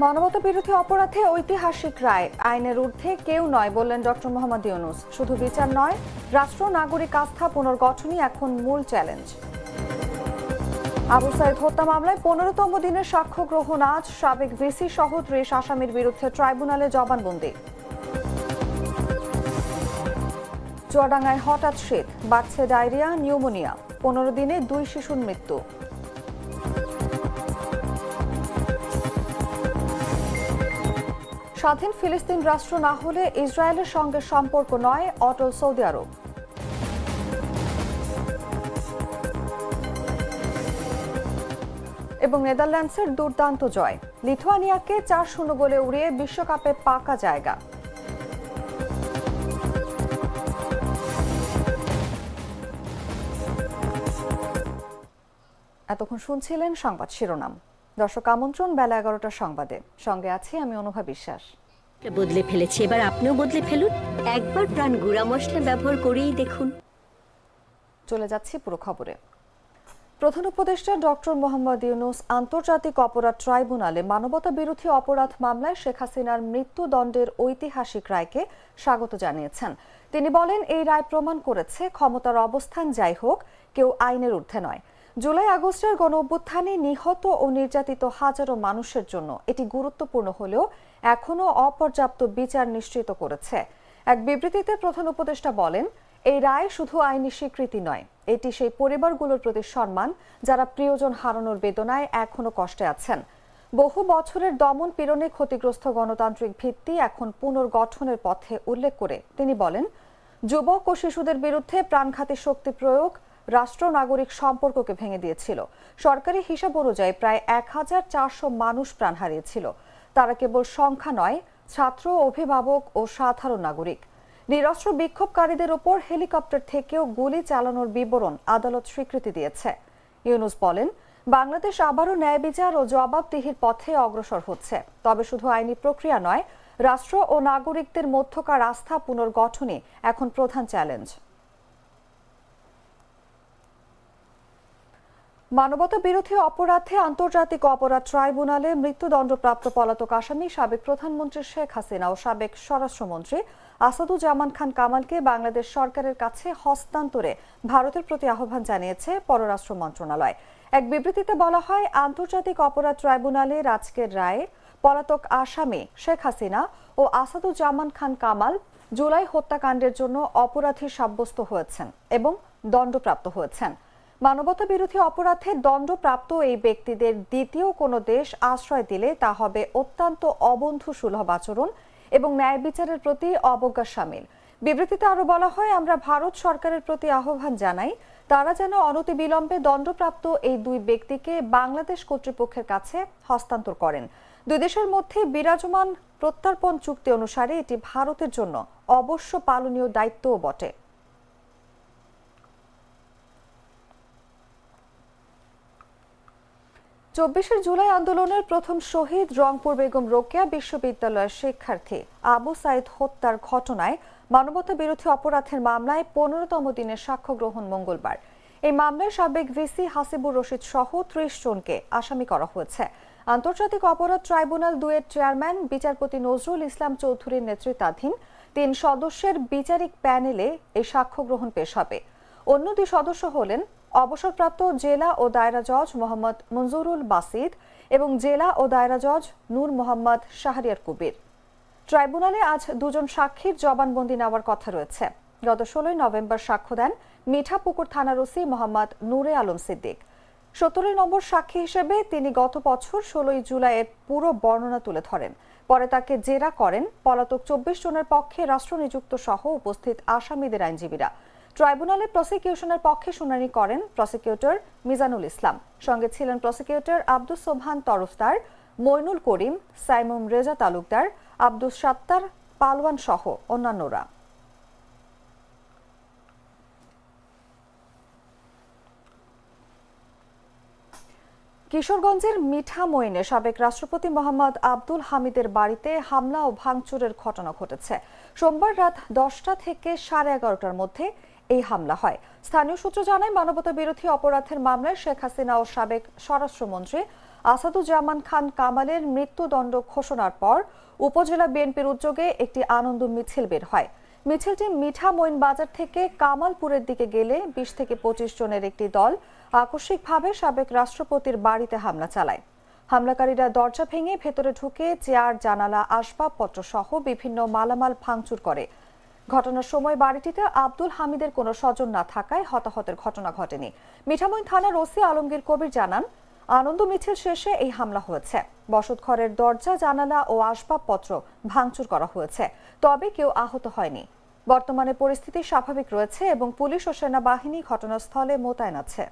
মানবতা বিরোধী অপরাধে ঐতিহাসিক রায়। আইনের ঊর্ধ্বে কেউ নয় বললেন ডক্টর মোহাম্মদ ইউনুস। শুধু বিচার নয়, রাষ্ট্র, নাগরিক আস্থা পুনর্গঠনই এখন মূল চ্যালেঞ্জ। আবু সাইদ হত্যা মামলায় পনেরোতম দিনের সাক্ষ্য গ্রহণ আজ। সাবেক ভিসি সহ ত্রিশ আসামির বিরুদ্ধে ট্রাইব্যুনালে জবানবন্দি। চুয়াডাঙ্গায় হঠাৎ শীত। বাড়ছে ডায়রিয়া, নিউমোনিয়া। পনেরো দিনে দুই শিশুর মৃত্যু। স্বাধীন ফিলিস্তিন রাষ্ট্র না হলে ইসরায়েলের সঙ্গে সম্পর্ক নয় অটল সৌদি আরব। এবং নেদারল্যান্ডসের দুর্দান্ত জয়। লিথুয়ানিয়াকে চার শূন্য গোলে উড়িয়ে বিশ্বকাপে পাকা জায়গা। এতক্ষণ শুনছিলেন সংবাদ শিরোনাম। দর্শক আমন্ত্রণ, বেলা এগারোটার সংবাদে। সঙ্গে আছি আমি অনুভা বিশ্বাস। বদলে ফেলেছি। এবার আপনিও বদলে ফেলুন। একবার প্রাণ গুঁড়া মশলা ব্যবহার করেই দেখুন। চলে যাচ্ছি পুরো খবরে। প্রধান উপদেষ্টা ডক্টর মোহাম্মদ ইউনুস আন্তর্জাতিক অপরাধ ট্রাইব্যুনালে মানবতা বিরোধী অপরাধ মামলায় শেখ হাসিনার মৃত্যুদণ্ডের ঐতিহাসিক রায়কে স্বাগত জানিয়েছেন। তিনি বলেন, এই রায় প্রমাণ করেছে ক্ষমতার অবস্থান যাই হোক, কেউ আইনের ঊর্ধ্বে নয়। জুলাই আগস্টের গণ অভ্যুত্থানে নিহত ও নির্যাতিত হাজারো মানুষের জন্য এটি গুরুত্বপূর্ণ হলেও এখনও অপর্যাপ্ত বিচার নিশ্চিত করেছে। এক বিবৃতিতে প্রধান উপদেষ্টা বলেন, এই রায় শুধু আইনি স্বীকৃতি নয়, এটি সেই পরিবারগুলোর প্রতি সম্মান যারা প্রিয়জন হারানোর বেদনায় এখনও কষ্টে আছেন। বহু বছরের দমন পীড়নে ক্ষতিগ্রস্ত গণতান্ত্রিক ভিত্তি এখন পুনর্গঠনের পথে উল্লেখ করে তিনি বলেন, যুবক ও শিশুদের বিরুদ্ধে প্রাণঘাতী শক্তি প্রয়োগ রাষ্ট্র নাগরিক সম্পর্ককে ভেঙে দিয়েছিল। সরকারি হিসাব অনুযায়ী প্রায় এক হাজার চারশো মানুষ প্রাণ হারিয়েছিল। তারা কেবল সংখ্যা নয়, ছাত্র, অভিভাবক ও সাধারণ নাগরিক। নিরস্ত্র বিক্ষোভকারীদের ওপর হেলিকপ্টার থেকেও গুলি চালানোর বিবরণ আদালত স্বীকৃতি দিয়েছে। ইউনুস বলেন, বাংলাদেশ আবারও ন্যায় বিচার ও জবাবদিহির পথে অগ্রসর হচ্ছে। তবে শুধু আইনি প্রক্রিয়া নয়, রাষ্ট্র ও নাগরিকদের মধ্যকার আস্থা পুনর্গঠনে এখন প্রধান চ্যালেঞ্জ। মানবতা বিরোধী অপরাধে আন্তর্জাতিক অপরাধ ট্রাইব্যুনালে মৃত্যুদণ্ডপ্রাপ্ত পলাতক আসামি সাবেক প্রধানমন্ত্রী শেখ হাসিনা ও সাবেক স্বরাষ্ট্রমন্ত্রী আসাদুজ্জামান খান কামালকে বাংলাদেশ সরকারের কাছে হস্তান্তরে ভারতের প্রতি আহ্বান জানিয়েছে পররাষ্ট্র মন্ত্রণালয়। এক বিবৃতিতে বলা হয়, আন্তর্জাতিক অপরাধ ট্রাইব্যুনালের আজকের রায়ে, পলাতক আসামি শেখ হাসিনা ও আসাদুজ্জামান খান কামাল জুলাই হত্যাকাণ্ডের জন্য অপরাধী সাব্যস্ত হয়েছেন এবং দণ্ডপ্রাপ্ত হয়েছেন। মানবতা বিরোধী অপরাধে দণ্ডপ্রাপ্ত এই ব্যক্তিদের দ্বিতীয় কোনো দেশ আশ্রয় দিলে তা হবে অত্যন্ত অবন্ধু সুলভ আচরণ এবং ন্যায় বিচারের প্রতি অবজ্ঞা সামিল। বিবৃতিতে আরও বলা হয়, আমরা ভারত সরকারের প্রতি আহ্বান জানাই, তারা যেন অনতিবিলম্বে দণ্ডপ্রাপ্ত এই দুই ব্যক্তিকে বাংলাদেশ কর্তৃপক্ষের কাছে হস্তান্তর করেন। দুই দেশের মধ্যে বিরাজমান প্রত্যর্পণ চুক্তি অনুসারে এটি ভারতের জন্য অবশ্য পালনীয় দায়িত্বও বটে। চব্বিশে জুলাই আন্দোলনের প্রথম শহীদ রংপুর বেগম রোকেয়া বিশ্ববিদ্যালয়ের শিক্ষার্থী আবু সাইদ হত্যার ঘটনায় মানবতা বিরোধী অপরাধের মামলায় পনেরোতম দিনের সাক্ষ্য গ্রহণ মঙ্গলবার। এই মামলায় সাবেক ভিসি হাসিবুর রশিদ সহ ত্রিশ জনকে আসামি করা হয়েছে। আন্তর্জাতিক অপরাধ ট্রাইব্যুনাল দুয়ের চেয়ারম্যান বিচারপতি নজরুল ইসলাম চৌধুরীর নেতৃত্বাধীন তিন সদস্যের বিচারিক প্যানেলে এই সাক্ষ্য গ্রহণ পেশ হবে। অন্য দুই সদস্য হলেন অবসরপ্রাপ্ত জেলা ও দায়রা জজ মোহাম্মদ মঞ্জুরুল বাসিদ এবং জেলা ও দায়রা জজ নূর মোহাম্মদ শাহরিয়ার কবির। ট্রাইব্যুনালে আজ দুজন সাক্ষীর জবানবন্দি নেওয়ার কথা রয়েছে। গত ষোলোই নভেম্বর সাক্ষ্য দেন মিঠাপুকুর থানার ওসি মোহাম্মদ নূরে আলম সিদ্দিক। সতেরোই নম্বর সাক্ষী হিসেবে তিনি গত বছর ষোলোই জুলাইয়ের পুরো বর্ণনা তুলে ধরেন। পরে তাকে জেরা করেন। পলাতক চব্বিশ জনের পক্ষে রাষ্ট্রনিযুক্ত সহ উপস্থিত আসামিদের আইনজীবীরা। ট্রাইব্যুনালে প্রসিকিউশনের পক্ষে শুনানি করেন প্রসিকিউটর মিজানুল ইসলাম। সঙ্গে ছিলেন প্রসিকিউটর আব্দুস সোবহান তরফদার, মইনুল করিম, সাইমুম রেজা তালুকদার, আব্দুস সাত্তার, পালওয়ান সহ অন্যান্যরা। কিশোরগঞ্জের মিঠামইনে সাবেক রাষ্ট্রপতি মোহাম্মদ আব্দুল হামিদের বাড়িতে হামলা ও ভাঙচুরের ঘটনা ঘটেছে। সোমবার রাত দশটা থেকে সাড়ে এগারোটার মধ্যে এই হামলা হয়। স্থানীয় সূত্র জানায় মানবতা বিরোধী অপরাধের মামলায় শেখ হাসিনা ও সাবেক স্বরাষ্ট্রমন্ত্রী আসাদুজ্জামান খান কামালের মৃত্যুদণ্ড ঘোষণার পর উপজেলা বিএনপির উদ্যোগে একটি আনন্দ মিছিল বের হয়। মিছিলটি মিঠা মইন বাজার থেকে কামালপুরের দিকে গেলে বিশ থেকে পঁচিশ জনের একটি দল আকস্মিকভাবে সাবেক রাষ্ট্রপতির বাড়িতে হামলা চালায়। হামলাকারীরা দরজা ভেঙে ভেতরে ঢুকে চেয়ার, জানালা, আসবাবপত্র সহ বিভিন্ন মালামাল ভাঙচুর করে। ঘটনার সময় বাড়িটিতে আব্দুল হামিদের কোনো স্বজন না থাকায় হতাহতের ঘটনা ঘটেনি। মিঠামইন থানার ওসি আলমগীর কবির জানান, আনন্দ মিছিল শেষে এই হামলা হয়েছে। বসতঘরের দরজা, জানালা ও আসবাবপত্র ভাঙচুর করা হয়েছে, তবে কেউ আহত হয়নি। বর্তমানে পরিস্থিতি স্বাভাবিক রয়েছে এবং পুলিশ ও সেনাবাহিনী ঘটনাস্থলে মোতায়েন আছে।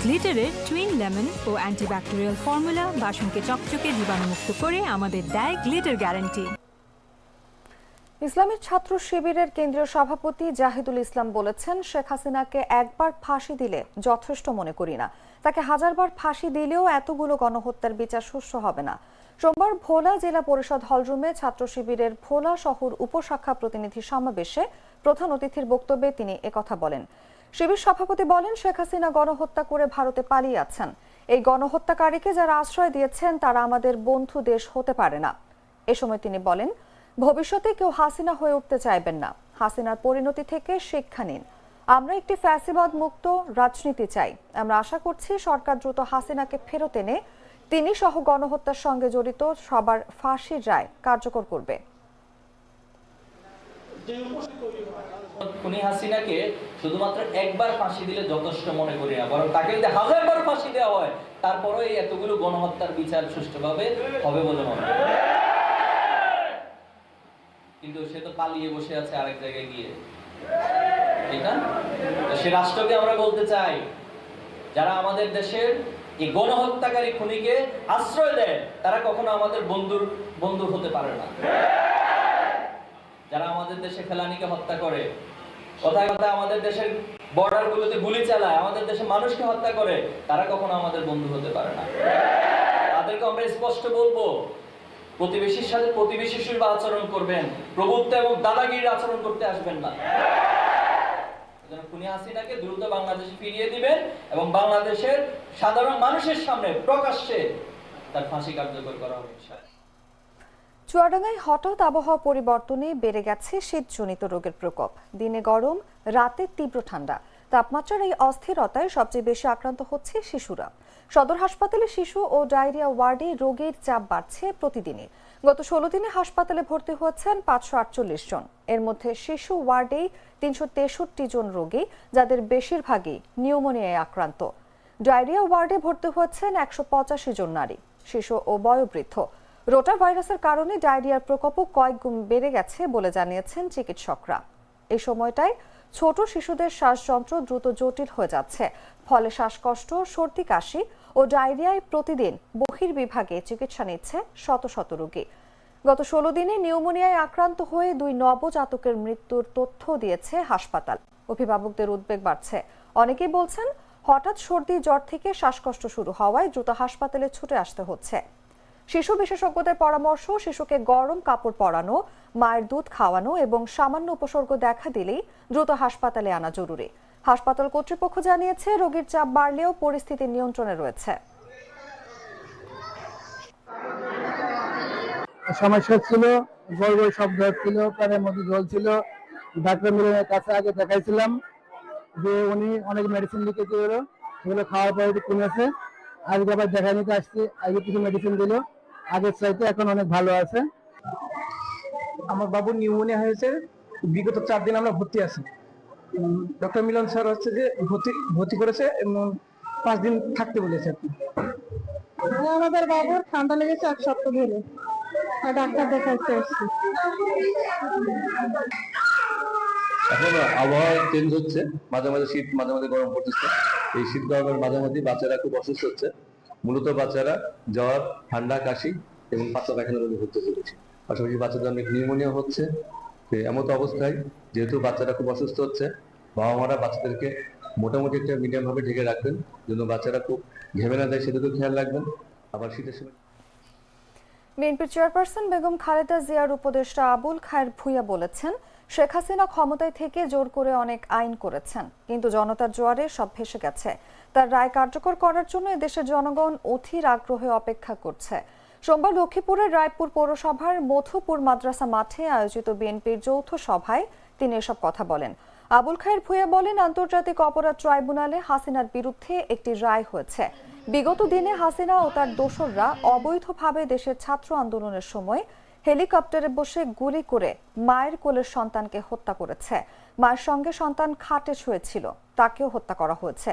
গ্লিটারের টুইন লেমন ও অ্যান্টিব্যাকটেরিয়াল ফর্মুলা বাসনকে চকচকে জীবাণুমুক্ত করে আমাদের দেয় গ্লিটার গ্যারান্টি ইসলামের ছাত্র শিবিরের কেন্দ্রীয় সভাপতি জাহিদুল ইসলাম বলেছেন, শেখ হাসিনাকে একবার ফাঁসি দিলে যথেষ্ট মনে করি না। তাকে হাজারবার ফাঁসি দিলেও এতগুলো গণহত্যার বিচার সুষ্ঠু হবে না। সোমবার ভোলা জেলা পরিষদ হলরুমে ছাত্র শিবিরের ভোলা শহর উপশাখা প্রতিনিধি সমাবেশে প্রধান অতিথির বক্তব্যে তিনি একথা বলেন। শিবির সভাপতি বলেন, শেখ হাসিনা গণহত্যা করে ভারতে পালিয়ে আছেন এই গণহত্যাকারীকে যারা আশ্রয় দিয়েছেন, তারা আমাদের বন্ধু দেশ হতে পারে না। এ সময় তিনি বলেন, ভবিষ্যতে কেউ হাসিনা হয়ে উঠতে চাইবেন না। হাসিনার পরিণতি থেকে শিক্ষা নিন। আমরা একটি ফ্যাসিবাদ মুক্ত রাজনীতি চাই। আমরা আশা করছি, সরকার দ্রুত হাসিনাকে ফেরত এনে তিনি সহ গণহত্যার সঙ্গে জড়িত সবার ফাঁসির রায় কার্যকর করবে। খুনি হাসিনাকে শুধুমাত্র একবার ফাঁসি দিলে যথেষ্ট মনে করি না, বরং তাকে যদি হাজারবার ফাঁসি দেওয়া হয় তারপরে এই এতগুলো গণহত্যার বিচার সুষ্ঠুভাবে হবে বলে মনে কিন্তু সে তো পালিয়ে বসে আছে আরেক জায়গায় গিয়ে। সে রাষ্ট্রকে আমরা বলতে চাই, যারা আমাদের দেশের এই গণহত্যাকারী খুনিকে আশ্রয় দেয় তারা কখনো আমাদের বন্ধুর বন্ধু হতে পারে না। যারা আমাদের দেশে ফেলানিকে হত্যা করে কথায় কথায় আমাদের দেশের বর্ডার গুলোতে গুলি চালায়, আমাদের দেশে মানুষকে হত্যা করে, তারা কখনো আমাদের বন্ধু হতে পারে না তাদেরকে আমরা স্পষ্ট বলব, প্রতিবেশীর সাথে প্রতিবেশী হিসেবে আচরণ করবেন, প্রভুত্ব এবং দাদাগিরির আচরণ করতে আসবেন না খুনি হাসিনাকে দ্রুত বাংলাদেশে ফিরিয়ে দিবেন এবং বাংলাদেশের সাধারণ মানুষের সামনে প্রকাশ্যে তার ফাঁসি কার্যকর করা হবে। চুয়াডাঙ্গায় হঠাৎ আবহাওয়া পরিবর্তনে বেড়ে গেছে শীতজনিত রোগের প্রকোপ। দিনে গরম, রাতে তীব্র ঠান্ডা। তাপমাত্রার এই অস্থিরতায় সবচেয়ে বেশি আক্রান্ত হচ্ছে শিশুরা। সদর হাসপাতালে শিশু ও ডায়রিয়া ওয়ার্ডে রোগীর চাপ বাড়ছে প্রতিদিনই। গত ষোলো দিনে হাসপাতালে ভর্তি হয়েছেন পাঁচশো আটচল্লিশ জন। এর মধ্যে শিশু ওয়ার্ডেই তিনশো তেষট্টি জন রোগী, যাদের বেশিরভাগই নিউমোনিয়ায় আক্রান্ত। ডায়রিয়া ওয়ার্ডে ভর্তি হয়েছেন একশো পঁচাশি জন নারী। শিশু ও বয়োবৃদ্ধ রোটা ভাইরাসের কারণে ডায়রিয়ার প্রকোপও কয়েক গুণ বেড়ে গেছে বলে জানিয়েছেন চিকিৎসকরা। এই সময়টায় ছোট শিশুদের শ্বাসযন্ত্র দ্রুত জটিল হয়ে যাচ্ছে। ফলে শ্বাসকষ্ট, সর্দি, কাশি ও ডায়রিয়ায় প্রতিদিন বহির্বিভাগে চিকিৎসা নিচ্ছে শত শত রোগী। গত ষোলো দিনে নিউমোনিয়ায় আক্রান্ত হয়ে দুই নবজাতকের মৃত্যুর তথ্য দিয়েছে হাসপাতাল। অভিভাবকদের উদ্বেগ বাড়ছে। অনেকেই বলছেন, হঠাৎ সর্দি, জ্বর থেকে শ্বাসকষ্ট শুরু হওয়ায় দ্রুত হাসপাতালে ছুটে আসতে হচ্ছে। শিশু বিশেষজ্ঞদের পরামর্শ, শিশুকে গরম কাপড় পরানো, মায়ের দুধ খাওয়ানো এবং সামান্য উপসর্গ দেখা দিলেই দ্রুত হাসপাতালে আনা জরুরি। হাসপাতাল কর্তৃপক্ষ জানিয়েছে, রোগীর চাপ বাড়লেও পরিস্থিতি নিয়ন্ত্রণে রয়েছে। সমস্যা ছিল গোল শব্দ কানের মধ্যে জল ছিল। ডাক্তার মিলনের কাছে আগে দেখাইছিলাম যে উনি অনেক মেডিসিন লিখে দিল সেগুলো খাওয়ার পরে কমেছে আজকে আবার দেখা নিতে আসছি আগে কিছু মেডিসিন দিল আগের চাইতে এখন অনেক ভালো আছে। আমার বাবু নিউমোনিয়া হয়েছে বিগত চার দিন আমরা ভর্তি আছি। ডক্টর মিলন স্যার হচ্ছে যে ভর্তি ভর্তি করেছে এবং পাঁচ দিন থাকতে বলেছে আর কি। আমাদের বাবুর ঠান্ডা লেগেছে এক সপ্তাহ ধরে। আর ডাক্তার দেখাইতে এসেছি এখন আবহাওয়া চেঞ্জ হচ্ছে মাঝে মাঝে শীত মাঝে মাঝে গরম পড়তেছে। এই শীত গরমের মাঝামাঝি বাচ্চারা খুব অসুস্থ হচ্ছে। মূলত বাচ্চারা জ্বর, ঠান্ডা, কাশি এবং পাতলা পায়খানা রোগে ভুগতে চলেছে। পাশাপাশি বাচ্চাদের অনেক নিউমোনিয়া হচ্ছে। এমত অবস্থায় যেহেতু বাচ্চারা খুব অসুস্থ হচ্ছে বাবা মারা বাচ্চাদেরকে মোটামুটি একটা মিডিয়াম ভাবে ঢেকে রাখবেন, যেন বাচ্চারা খুব ঘেমে না যায় সেদিকেও খেয়াল রাখবেন। আবার শীতের সময় বিএনপির চেয়ারপারসন বেগম খালেদা জিয়ার উপদেষ্টা আবুল খায়ের ভুইয়া বলেছেন শেখ হাসিনা ক্ষমতায় থেকে জোর করে অনেক আইন করেছেন, কিন্তু জনতার জোয়ারে সব ভেসে গেছে। তার রায় কার্যকর করার জন্য এদেশের জনগণ অধীর আগ্রহে অপেক্ষা করছে। সোমবার লক্ষ্মীপুরের রায়পুর পৌরসভার মধুপুর মাদ্রাসা মাঠে আয়োজিত বিএনপির যৌথ সভায় তিনি এসব কথা বলেন। আবুল খায়ের ভুইয়া বলেন, আন্তর্জাতিক অপরাধ ট্রাইব্যুনালে হাসিনার বিরুদ্ধে একটি রায় হয়েছে। বিগত দিনে হাসিনা ও তার দোসররা অবৈধভাবে দেশের ছাত্র আন্দোলনের সময় হেলিকপ্টারে বসে গুলি করে মায়ের কোলের সন্তানকে হত্যা করেছে। মায়ের সঙ্গে সন্তান খাটে শুয়েছিল তাকেও হত্যা করা হয়েছে।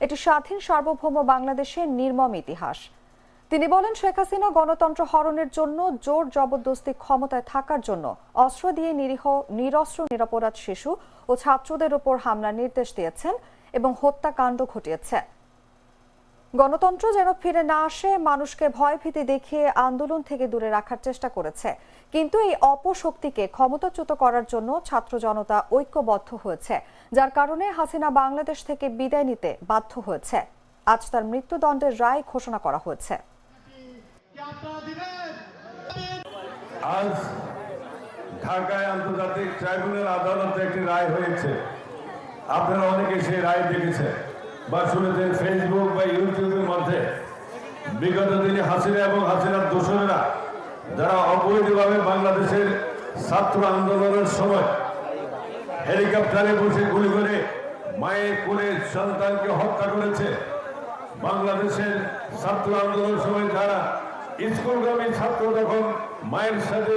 এটি স্বাধীন সার্বভৌম বাংলাদেশের নির্মম ইতিহাস। তিনি বলেন, শেখ হাসিনা গণতন্ত্র হরণের জন্য জোর জবরদস্তি ক্ষমতায় থাকার জন্য অস্ত্র দিয়ে নিরীহ, নিরস্ত্র, নিরাপরাধ শিশু ও ছাত্রদের উপর হামলার নির্দেশ দিয়েছেন এবং হত্যাকাণ্ড ঘটিয়েছে। গণতন্ত্র যেন ফিরে না আসে, মানুষকে ভয়ভীতি দেখিয়ে আন্দোলন থেকে দূরে রাখার চেষ্টা করেছে। কিন্তু এই অপশক্তিকে ক্ষমতাচ্যুত করার জন্য ছাত্র জনতা ঐক্যবদ্ধ হয়েছে, যার কারণে হাসিনা বাংলাদেশ থেকে বিদায় নিতে বাধ্য হয়েছে। আজ তার মৃত্যুদণ্ডের রায় ঘোষণা করা হয়েছে। আজ ঢাকায় আন্তর্জাতিক ট্রাইব্যুনাল আদালতে একটি রায় হয়েছে। আপনারা অনেকে সেই রায় দেখেছেন। বা শুনেছেন ফেসবুক বা ইউটিউবের মধ্যে। বিগত দিনে হাসিনা এবং হাসিনার দোসরেরা যারা অবৈধভাবে বাংলাদেশের ছাত্র আন্দোলনের সময় হেলিকপ্টারে বসে গুলি করে মায়ের কোলে সন্তানকে হত্যা করেছে, বাংলাদেশের ছাত্র আন্দোলনের সময় যারা স্কুলগামী ছাত্র যখন মায়ের সাথে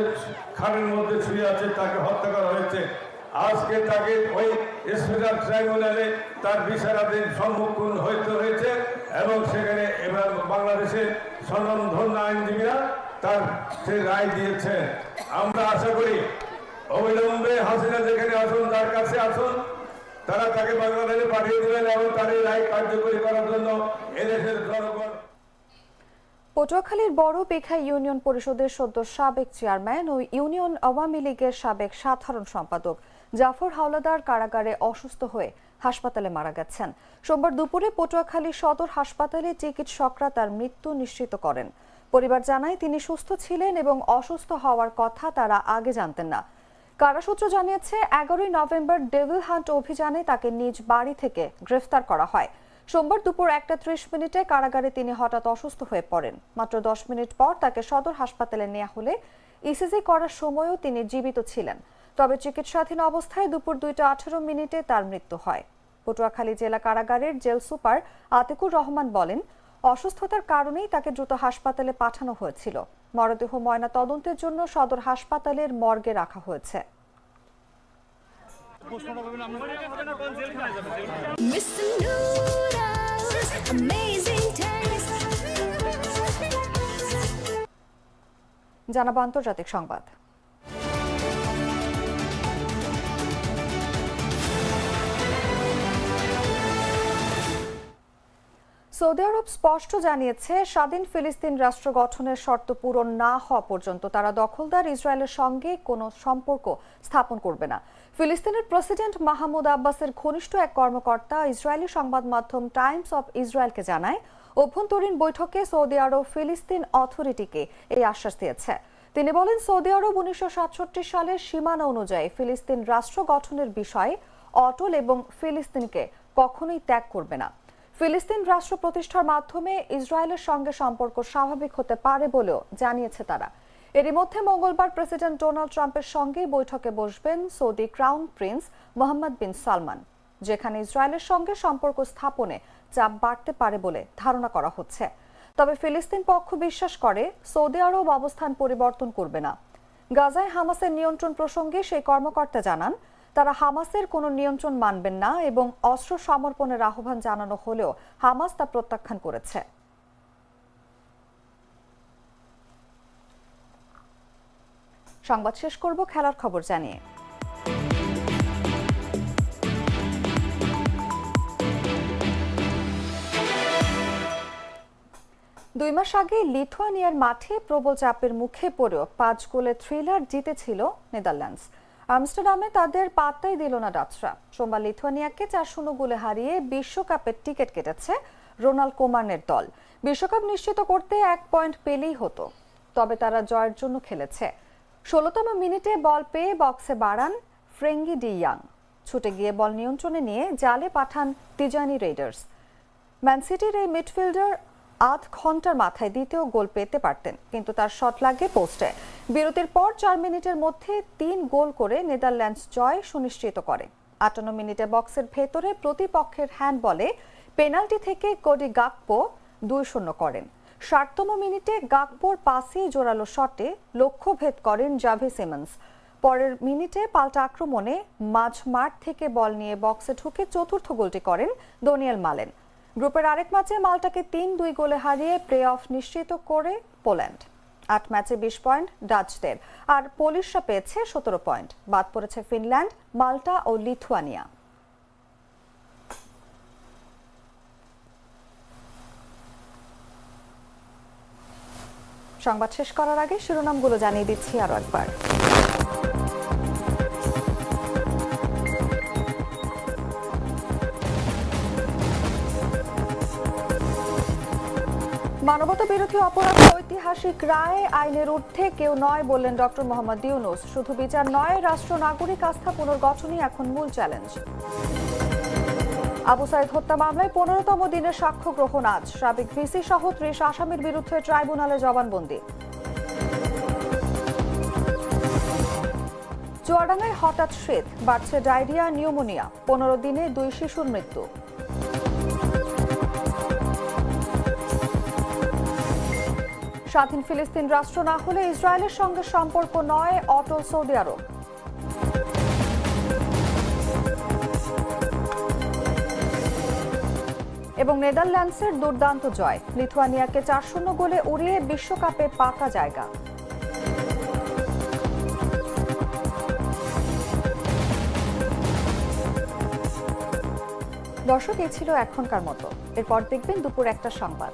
খানের মধ্যে শুয়ে আছে, তাকে হত্যা করা হয়েছে। আজকে তাকে ওই স্পেশাল ট্রাইব্যুনালে তার বিচারাধীন সম্মুখীন হইতে হয়েছে এবং সেখানে এবার বাংলাদেশের স্বনামধন্য আইনজীবীরা তার সে রায় দিয়েছে আমরা আশা করি অবিলম্বে হাসিনা যেখানে আসুন তার কাছে আসুন, তারা তাকে বাংলাদেশে পাঠিয়ে দেবেন এবং তার এই রায় কার্যকরী করার জন্য এদেশের জনগণ পটুয়াখালীর বড় পেখা ইউনিয়ন পরিষদের সদ্য সাবেক চেয়ারম্যান ও ইউনিয়ন আওয়ামী লীগের সাবেক সাধারণ সম্পাদক জাফর হাওলাদার কারাগারে অসুস্থ হয়ে হাসপাতালে মারা গেছেন। সোমবার দুপুরে পটুয়াখালী সদর হাসপাতালে চিকিৎসকরা তার মৃত্যু নিশ্চিত করেন। পরিবার জানায়, তিনি সুস্থ ছিলেন এবং অসুস্থ হওয়ার কথা তারা আগে জানতেন না। কারাসূত্র জানিয়েছে, এগারোই নভেম্বর ডেভিল হান্ট অভিযানে তাকে নিজ বাড়ি থেকে গ্রেফতার করা হয়। সোমবার দুপুর একটা ত্রিশ মিনিটে কারাগারে তিনি হঠাৎ অসুস্থ হয়ে পড়েন। মাত্র দশ মিনিট পর তাকে সদর হাসপাতালে নেওয়া হলে ইসিজি করার সময়ও তিনি জীবিত ছিলেন। তবে চিকিৎসাধীন অবস্থায় দুপুর দুইটা আঠারো মিনিটে তার মৃত্যু হয়। পটুয়াখালী জেলা কারাগারের জেল সুপার আতিকুর রহমান বলেন অসুস্থতার কারণেই তাকে দ্রুত হাসপাতালে পাঠানো হয়েছিল। মরদেহ ময়না তদন্তের জন্য সদর হাসপাতালের মর্গে রাখা হয়েছে. জানাব আন্তর্জাতিক সংবাদ। সৌদি আরব স্পষ্ট জানিয়েছে, স্বাধীন ফিলিস্তিন রাষ্ট্র গঠনের শর্ত পূরণ না হওয়া পর্যন্ত তারা দখলদার ইসরায়েলের সঙ্গে কোনো সম্পর্ক স্থাপন করবে না। ফিলিস্তিনের প্রেসিডেন্ট মাহমুদ আব্বাসের ঘনিষ্ঠ এক কর্মকর্তা ইসরায়েলি সংবাদ মাধ্যম টাইমস অব ইসরায়েলকে জানায়, অভ্যন্তরীণ বৈঠকে সৌদি আরব ফিলিস্তিন অথরিটিকে এই আশ্বাস দিয়েছে। তিনি বলেন, সৌদি আরব উনিশশো সাতষট্টি সালের সীমানা অনুযায়ী ফিলিস্তিন রাষ্ট্র গঠনের বিষয়ে অটল এবং ফিলিস্তিনকে কখনোই ত্যাগ করবে না। ফিলিস্তিন রাষ্ট্র প্রতিষ্ঠার মাধ্যমে ইসরায়েলের সঙ্গে সম্পর্ক স্বাভাবিক হতে পারে বলেও জানিয়েছে তারা। এরই মধ্যে মঙ্গলবার প্রেসিডেন্ট ডোনাল্ড ট্রাম্পের সঙ্গে বৈঠকে বসবেন Saudi crown prince Mohammed bin Salman, যেখানে ইসরায়েলের সঙ্গে সম্পর্ক স্থাপনে চাপ বাড়তে পারে বলে ধারণা করা হচ্ছে। তবে ফিলিস্তিন পক্ষ বিশ্বাস করে, সৌদি আরব অবস্থান পরিবর্তন করবে না। গাজায় হামাসের নিয়ন্ত্রণ প্রসঙ্গে সেই কর্মকর্তা জানান তারা হামাসের কোনো নিয়ন্ত্রণ মানবেন না এবং অস্ত্র সমর্পণের আহ্বান জানানো হলেও হামাস তা প্রত্যাখ্যান করেছে। সংবাদ শেষ করব, খেলার খবর জানিয়ে। দুই মাস আগে লিথুয়ানিয়ার মাঠে প্রবল চাপের মুখে পড়েও পাঁচ গোলে থ্রিলার জিতেছিল নেদারল্যান্ডস। আমস্টারডামে তাদের পাত্তাই দিল না ডাচরা। সোমবার লিথুয়ানিয়াকে চার শূন্য গোলে হারিয়ে বিশ্বকাপের টিকিট কেটেছে রোনাল্ড কোমানের দল। বিশ্বকাপ নিশ্চিত করতে এক পয়েন্ট পেলেই হতো। তবে তারা জয়ের জন্য খেলেছে। ষোলোতম মিনিটে বল পেয়ে বক্সে বাড়ান ফ্রেঙ্গি ডি ইয়াং। ছুটে গিয়ে বল নিয়ন্ত্রণে নিয়ে জালে পাঠান তিজানি রেডার্স ম্যান সিটির এই মিডফিল্ডার আধ ঘণ্টার মাথায় দ্বিতীয় গোল পেতে পারতেন, কিন্তু তার শট লাগে পোস্টে। বিরতির পর চার মিনিটের মধ্যে তিন গোল করে নেদারল্যান্ডস জয় সুনিশ্চিত করে। আটান্ন মিনিটে বক্সের ভেতরে প্রতিপক্ষের হ্যান্ডবলে পেনাল্টি থেকে কোডি গাকপো দুই শূন্য করেন। ষাটতম মিনিটে গাকপোর পাশে জোরালো শটে লক্ষ্যভেদ করেন জাভি সিমন্স। পরের মিনিটে পাল্টা আক্রমণে মাঝ মাঠ থেকে বল নিয়ে বক্সে ঢুকে চতুর্থ গোলটি করেন দনিয়েল মালেন। গ্রুপের আরেক ম্যাচে মাল্টাকে তিন দুই গোলে হারিয়ে প্লে অফ নিশ্চিত করে পোল্যান্ড। আট ম্যাচে বিশ পয়েন্ট ডাচদের, আর পোলিশরা পেয়েছে সতেরো পয়েন্ট। বাদ পড়েছে ফিনল্যান্ড, মাল্টা ও লিথুয়ানিয়া। সংবাদ শেষ করার আগে শিরোনামগুলো জানিয়ে দিচ্ছি আরও একবার। মানবতা বিরোধী অপরাধে ঐতিহাসিক রায় আইনের ঊর্ধ্বে কেউ নয় বললেন ডক্টর মোহাম্মদ ইউনুস। শুধু বিচার নয়, রাষ্ট্র নাগরিক আস্থা পুনর্গঠনই এখন মূল চ্যালেঞ্জ। আবু সাইদ হত্যা মামলায় পনেরোতম দিনের সাক্ষ্য গ্রহণ আজ। সাবেক ভিসি সহ ত্রিশ আসামির বিরুদ্ধে ট্রাইব্যুনালে জবানবন্দি। চুয়াডাঙ্গায় হঠাৎ শীত বাড়ছে ডায়রিয়া, নিউমোনিয়া। পনেরো দিনে দুই শিশুর মৃত্যু। স্বাধীন ফিলিস্তিন রাষ্ট্র না হলে ইসরায়েলের সঙ্গে সম্পর্ক নয় অটো সৌদি আরব। এবং নেদারল্যান্ডসের দুর্দান্ত জয়, লিথুয়ানিয়াকে চার শূন্য গোলে উড়িয়ে বিশ্বকাপে পাকা জায়গা। দর্শক এই ছিল এখনকার মতো। এরপর দেখবেন দুপুর একটা সংবাদ।